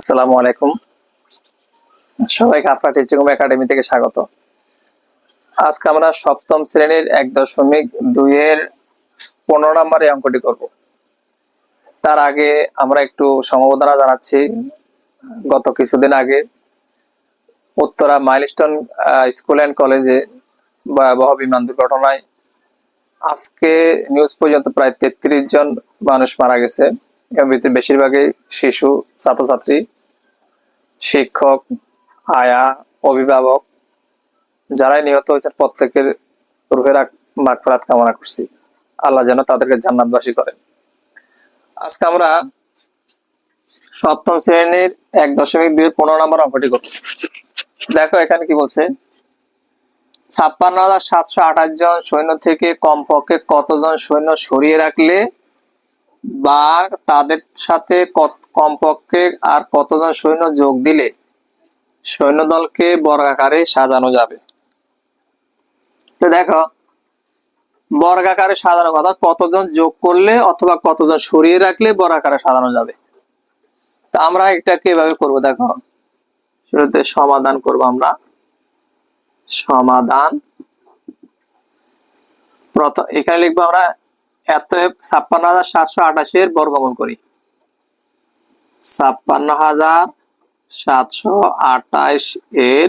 আসসালামু আলাইকুম। সবাইকে আপনার টিচিং একাডেমি থেকে স্বাগত। আজকে আমরা সপ্তম শ্রেণির এক দশমিক দুইয়ের পনেরো নম্বর অঙ্কটি করব। তার আগে আমরা একটু সমবেদনা জানাচ্ছি। গত কিছুদিন আগে উত্তরা মাইলস্টোন স্কুল অ্যান্ড কলেজে ভয়াবহ বিমান দুর্ঘটনায় আজকে নিউজ পর্যন্ত প্রায় তেত্রিশ জন মানুষ মারা গেছে। এর বেশিরভাগই শিশু, ছাত্রছাত্রী, শিক্ষক, আয়া, অভিভাবক, যারাই নিহত হয়েছে প্রত্যেকের রুহের মাগফরাত কামনা করছি। আল্লাহ যেন তাদেরকে জান্নাতবাসী করেন। আজকে আমরা সপ্তম শ্রেণির এক দশমিক দুই পনেরো নম্বর অঙ্কটি করব। দেখো এখানে কি বলছে? ছাপ্পান্ন হাজার সাতশো আঠাশ জন সৈন্য থেকে কমপক্ষে কতজন সৈন্য সরিয়ে রাখলে বা তাদের সাথে কমপক্ষে আর কতজন সৈন্য যোগ দিলে সৈন্য দলকে বর্গাকারে সাজানো যাবে? তো দেখো, বর্গাকারে সাজানো কথা, কতজন যোগ করলে অথবা কতজন সরিয়ে রাখলে বর্গাকারে সাজানো যাবে? তা আমরা এটাকে এভাবে করব, দেখো। শুরুতে সমাধান করব আমরা। সমাধান। প্রথম, এখানে লিখব আমরা এত ছাপ্পান্ন হাজার সাতশো আঠাশের বর্গমূল করি। ছাপ্পান্ন হাজার সাতশো আঠাশ এর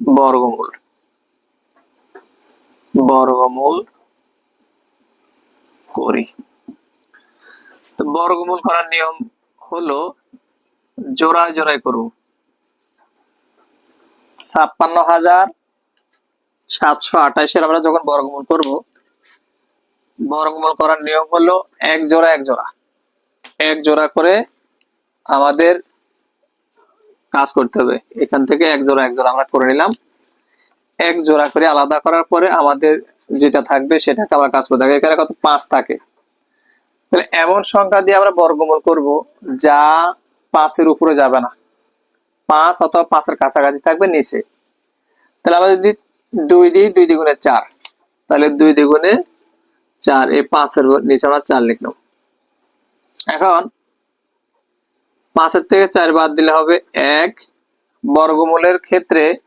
বর্গমূল। বর্গমূল করি। তো বর্গমূল করার নিয়ম হলো জোড়ায় জোড়ায় করব। ছাপ্পান্ন হাজার সাতশো আঠাশের আমরা যখন বর্গমূল করব বর্গমূল করার নিয়ম হলো এক জোড়া এক জোড়া। এক জোড়া করে আমাদের কাজ করতে হবে। এখান থেকে এক জোড়া এক জোড়া আমরা করে নিলাম। এক জোড়া করে আলাদা করার পরে আমাদের যেটা থাকবে সেটাকে আমরা কাজ করতে হবে। এখানে কত? পাঁচ থাকে। তাহলে এমন সংখ্যা দিয়ে আমরা বর্গমূল করব যা পাঁচের উপরে যাবে না। পাঁচ অথবা পাঁচের কাছাকাছি থাকবে নিচে। তাহলে আমরা যদি দুই দিই, দুই দ্বিগুণে চার। তাহলে দুই দ্বিগুণে চার, এই পাঁচের নিচে আমরা চার লিখলাম। এখন পাঁচের থেকে চার বাদ দিলে হবে এক। বর্গমূলের ক্ষেত্রে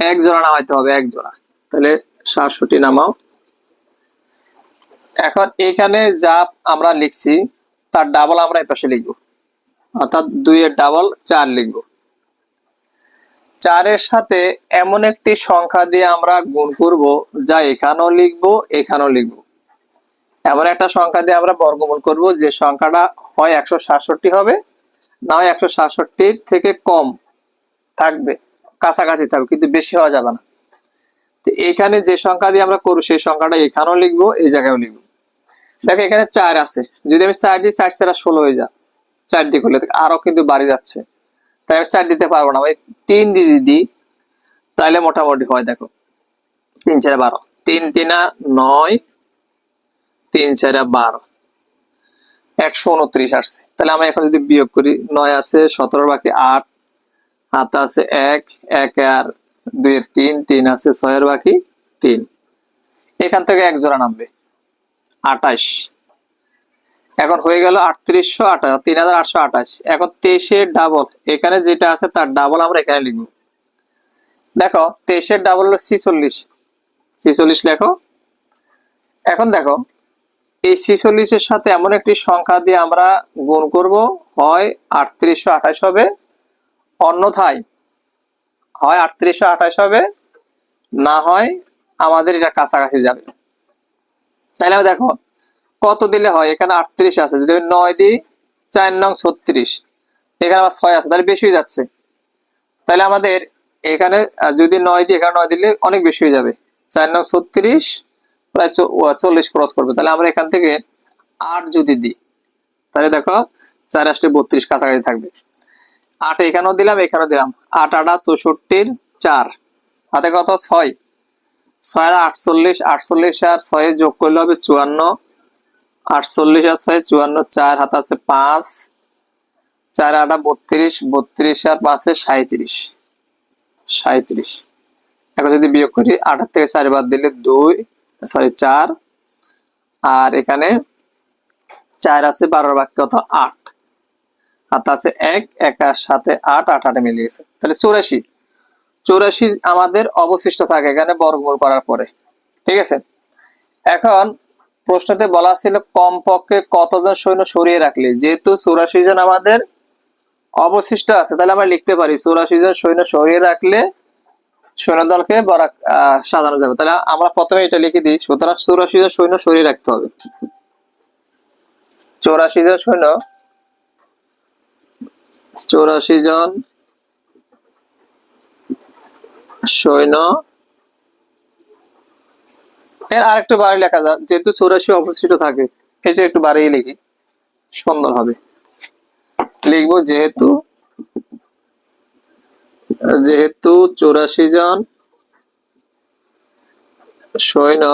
এক জোড়া নামাইতে হবে, এক জোড়া। তাহলে সাতষট্টি নামাও। এখন এখানে যা আমরা লিখছি, তার ডাবল আমরা এই পাশে লিখব। অর্থাৎ দুইয়ের ডাবল চার লিখব। চারের সাথে এমন একটি সংখ্যা দিয়ে আমরা গুণ করব, যা এখানেও লিখব এখানেও লিখব। এমন একটা সংখ্যা দিয়ে আমরা বর্গমূল করব যে সংখ্যাটা হয় একশো সাতষট্টি হবে, না হয় একশো সাতষট্টির থেকে কম থাকবে, কাছাকাছি থাকবে, কিন্তু বেশি হওয়া যাবে না। তো এখানে যে সংখ্যা দিয়ে আমরা করব, সেই সংখ্যাটা এখানেও লিখব, এই জায়গায়ও লিখব। দেখো এখানে চার আছে, যদি আমি চার দিই, চার চারা ষোলো হয়ে যা চার দিক হলে আরও কিন্তু বাড়ি যাচ্ছে। তাই আমি চার দিতে পারব না আমি তিন দিয়ে যদি তাহলে মোটামুটি হয়, দেখো, তিন চারে বারো। তিন, তিনা নয় তিন চারে বারো। একশো উনত্রিশ আসছে। তাহলে আমি এখন যদি বিয়োগ করি, নয় আছে, সতেরো, বাকি আট। হাত আছে এক এক আর দুই তিন তিন আছে ছয়ের বাকি তিন। এখান থেকে এক জোড়া নামবে। আটাশ এখন হয়ে গেল আটত্রিশশো আঠাশ, তিন হাজার আটশো আঠাশ। এখন তেইশের ডাবল এখানে যেটা আছে তার ডাবল আমরা এখানে লিখব। দেখো, তেইশের ডাবল হলো ছিচল্লিশ। ছিচল্লিশ লেখো। এখন দেখো এই ছিচল্লিশের সাথে এমন একটি সংখ্যা দিয়ে আমরা গুণ করব, হয় আটত্রিশশো আঠাশ হবে। অন্যথায় হয় আটত্রিশশো আঠাশ হবে, না হয় আমাদের এটা কাছাকাছি যাবে। তাহলে দেখো, কত দিলে হয়? এখানে আটত্রিশ আছে, যদি নয় দিই, চার নং ছত্রিশ। এখানে আবার ছয় আছে, তাহলে বেশি হয়ে যাচ্ছে। তাহলে আমাদের এখানে, যদি নয় দিই, এখানে নয় দিলে অনেক বেশি হয়ে যাবে। চার নং ছত্রিশ প্রায় চল্লিশ ক্রস করবে। তাহলে আমরা এখান থেকে আট যদি দিই, তাহলে দেখো চার আসতে বত্রিশ কাছাকাছি থাকবে। আট এখানেও দিলাম এখানেও দিলাম। আট আটা চৌষট্টির চার। হাতে কত? ছয়। ছয় আটচল্লিশ আটচল্লিশ আর ছয় যোগ করলে হবে চুয়ান্ন। আটচল্লিশ আর ছয় চুয়ান্ন, চার হাত আছে পাঁচ। চার আটা বত্রিশ বত্রিশ আর পাঁচে সাঁত্রিশ সাঁত্রিশ এখন যদি বিয়োগ করি, আটার থেকে চার বাদ দিলে দুই। সরি চার। আর এখানে চার আছে বারোর বাক্য কত আট। আর তা আছে এক, একার সাথে আট আট, আটে মিলে গেছে। তাহলে চৌরাশি। চৌরাশি আমাদের অবশিষ্ট থাকে এখানে বর্গমূল করার পরে। ঠিক আছে? এখন প্রশ্নতে বলা ছিল কমপক্ষে কতজন সৈন্য সরিয়ে রাখলে? যেহেতু চৌরাশি জন আমাদের অবশিষ্ট আছে, তাহলে আমরা লিখতে পারি চৌরাশি জন সৈন্য সরিয়ে রাখলে সৈন্যদলকে বরাক সাজানো যাবে। তাহলে আমরা প্রথমে এটা লিখে দিই। সুতরাং চৌরাশি জন সৈন্য সরিয়ে রাখতে হবে। চৌরাশি জন সৈন্য, চৌরাশি জন সৈন্য। এর আরেকটু বাড়ি লেখা যায় যেহেতু চৌরাশি অবশিষ্ট থাকে, এটা একটু বাড়িয়ে লিখি। সুন্দর হবে। লিখব যেহেতু যেহেতু চৌরাশি জন, সৈন্য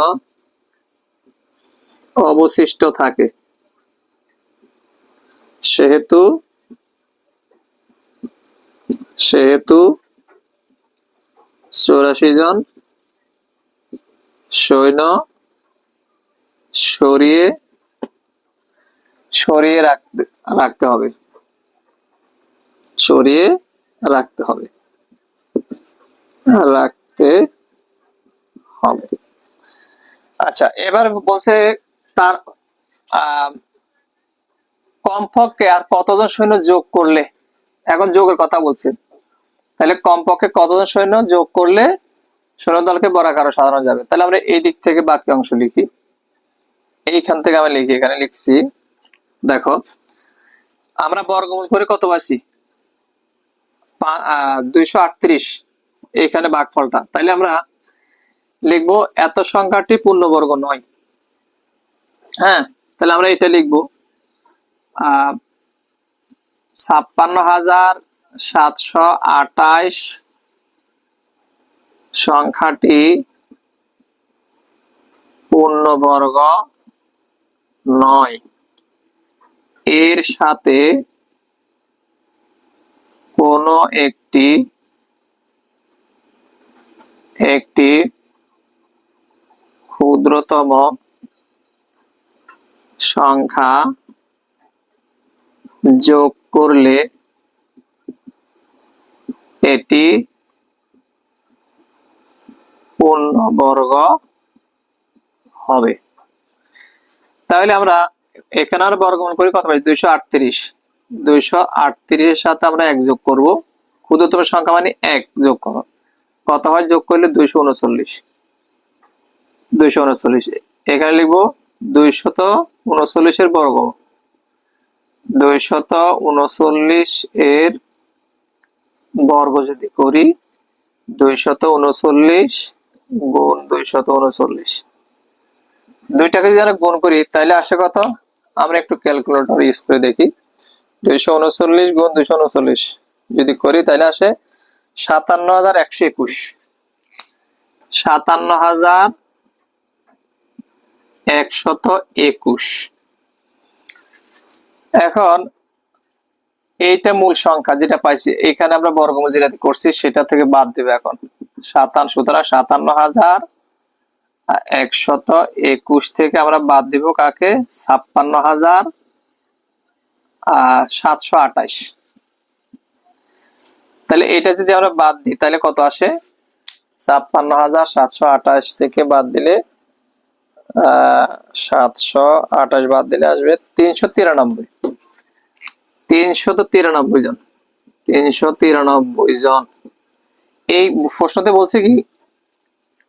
অবশিষ্ট থাকে। সেহেতু সেহেতু চৌরাশি জন সৈন্য সরিয়ে সরিয়ে রাখতে রাখতে হবে। সরিয়ে রাখতে হবে। রাখতে হবে। আচ্ছা এবার বলছে তার কমপক্ষে আর কতজন সৈন্য যোগ করলে? এখন যোগের কথা বলছে। তাহলে কমপক্ষে কতজন সৈন্য যোগ করলে সৈন্যদলকে বরাকারও সাজানো যাবে? তাহলে আমরা এই দিক থেকে বাকি অংশ লিখি। এইখান থেকে আমি লিখি, এখানে লিখছি, দেখো, আমরা বর্গমূল করে কত পাচ্ছি? দুইশো আটত্রিশ। এখানে ভাগফলটা তাইলে আমরা লিখব এত সংখ্যাটি পূর্ণবর্গ নয়। হ্যাঁ তাহলে আমরা এটা লিখব। ছাপ্পান্ন হাজার সাতশো আটাইশ সংখ্যাটি পূর্ণবর্গ নয়। এর সাথে কোনো একটি একটি ক্ষুদ্রতম সংখ্যা যোগ করলে এটি পূর্ণবর্গ হবে। তাহলে আমরা এখানে আর বর্গমূল করি, কত পাই? দুইশো আটত্রিশ। দুইশো আটত্রিশের সাথে আমরা এক যোগ করব। ক্ষুদ্রতম সংখ্যা মানে এক যোগ করো। কত হয়? যোগ করলে দুইশো উনচল্লিশ। দুইশো উনচল্লিশ। এখানে লিখব দুইশত উনচল্লিশের বর্গ দুইশত উনচল্লিশ এর বর্গ যদি করি, দুইশত উনচল্লিশ গুণ দুইশত উনচল্লিশ। দুইটাকে যদি আমরা গুণ করি, তাহলে আসে কত? আমরা একটু ক্যালকুলেটর ইউজ করে দেখি। দুইশো উনচল্লিশ গুণ দুইশো উনচল্লিশ যদি করি, তাহলে আসে সাতান্ন হাজার একশো একুশ। সাতান্ন হাজার একশত একুশ। এখন, এইটা মূল সংখ্যা যেটা পাইছি, এখানে আমরা বর্গমূল যেটা করছি, সেটা থেকে বাদ দেবে এখন। সাতান্ন সুতরাং সাতান্ন হাজার একশত একুশ থেকে আমরা বাদ দিব কাকে? ছাপ্পান্ন হাজার আহ, সাতশো আঠাইশ তাহলে এটা যদি আমরা বাদ দিই তাহলে কত আসে? ছাপ্পান্ন হাজার সাতশো আঠাশ থেকে বাদ দিলে সাতশো আঠাশ বাদ দিলে আসবে তিনশো তিরানব্বই। তিনশো তো তিরানব্বই জন। তিনশো তিরানব্বই জন। এই প্রশ্নতে বলছে কি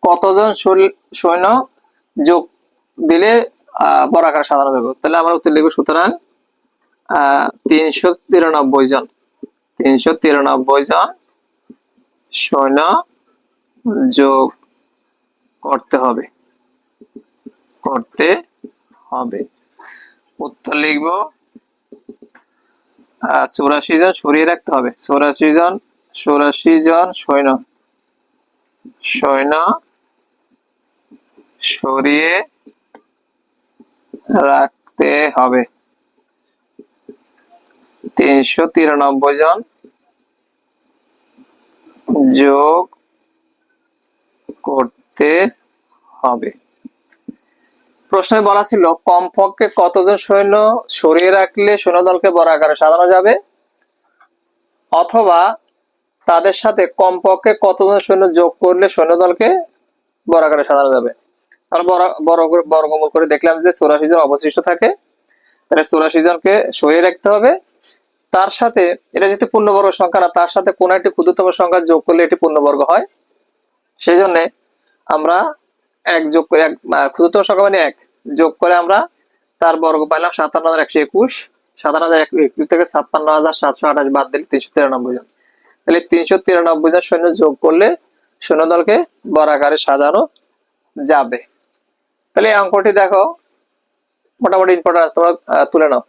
কতজন সৈন্য যোগ দিলে আহ, বর্গাকার সাধারণ তাহলে আমরা উত্তর লিখব সুতরাং তিনশো তিরানব্বই জন। তিনশো তিরানব্বই জন সৈন্য যোগ করতে হবে। করতে হবে। উত্তর লিখব। চৌরাশি জন সরিয়ে রাখতে হবে। চৌরাশি জন চৌরাশি জন সৈন্য। সৈন্য সরিয়ে রাখতে হবে। তিনশো তিরানব্বই জন যোগ করতে হবে। প্রশ্নে বলা ছিল, কমপক্ষে কতজন সৈন্য সরিয়ে রাখলে সৈন্যদলকে বড় আকারে সাজানো যাবে? অথবা তাদের সাথে কমপক্ষে কতজন সৈন্য যোগ করলে সৈন্যদলকে বর্গাকারে সাজানো যাবে? বড় বড় বর্গমূল করে দেখলাম যে চৌরাশি জন অবশিষ্ট থাকে। তাহলে চৌরাশি জনকে সরিয়ে রাখতে হবে। তার সাথে এটা যেহেতু পূর্ণবর্গ সংখ্যা না, তার সাথে কোন একটি ক্ষুদ্রতম সংখ্যা যোগ করলে এটি পূর্ণবর্গ হয়। সেই জন্য আমরা এক যোগ করে এক ক্ষুদ্রতম সংখ্যা মানে এক। যোগ করে আমরা তার বর্গ পাইলাম সাতান্ন হাজার একশো একুশ। সাতান্ন হাজার একুশ থেকে ছাপ্পান্ন হাজার সাতশো আঠাশ বাদ দিলে তিনশো তিরানব্বই জন। তাহলে তিনশো তিরানব্বই জন সৈন্য যোগ করলে সৈন্য সৈন্যদলকে বরাকারে সাজানো যাবে। তাহলে এই অঙ্কটি দেখো, মোটামুটি ইম্পর্টেন্ট তোমরা তুলে নাও।